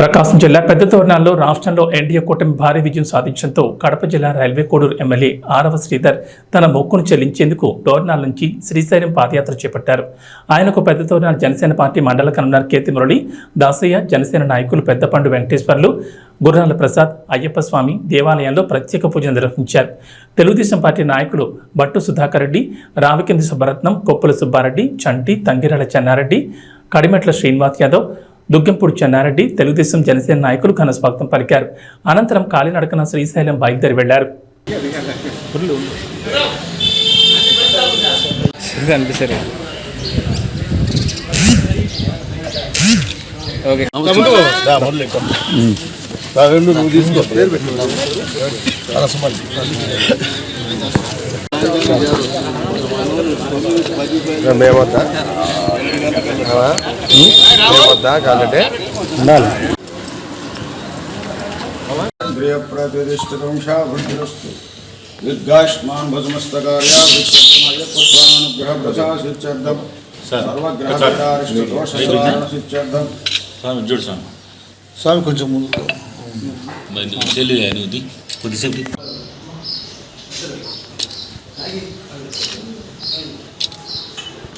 ప్రకాశం జిల్లా పెద్ద తోరణాల్లో రాష్ట్రంలో ఎన్డీఏ కూటమి భారీ విజయం సాధించడంతో కడప జిల్లా రైల్వే కోడూరు ఎమ్మెల్యే ఆరవ శ్రీధర్ తన మొక్కును చెల్లించేందుకు తోరణాల నుంచి శ్రీశైలం పాదయాత్ర చేపట్టారు. ఆయనకు పెద్ద తోరణాల జనసేన పార్టీ మండల కన్వీనర్ కేతి మురళి దాసయ్య జనసేన నాయకులు పెద్దపండు వెంకటేశ్వర్లు గుర్రాల ప్రసాద్ అయ్యప్ప స్వామి దేవాలయంలో ప్రత్యేక పూజ నిర్వహించారు. తెలుగుదేశం పార్టీ నాయకులు బట్టు సుధాకర్ రెడ్డి రావికింది సుబ్బరత్నం కొప్పుల సుబ్బారెడ్డి చంటి తంగిరాల చెన్నారెడ్డి కడిమెట్ల శ్రీనివాస్ యాదవ్ దుగ్గంపూడి చెన్నారెడ్డి తెలుగుదేశం జనసేన నాయకులు ఘన స్వాగతం పలికారు. అనంతరం కాలినడకన శ్రీశైలం బయలుదేరి వెళ్ళారు అనిపిస్తారు వద్దా కాదంటే ఉండాలి ప్రియప్రతిష్టంశాభిరస్తు విద్గాష్మాన్ భజమస్తకార్యా విశ్వమయ్యత్వానుగ్రహ ప్రసాదిత్యర్థం సర్వగ్రహదోషిత్యర్థం స్వామి చూడు స్వామి స్వామి కొంచెం ముందు తెలియదు కొద్దిసేపు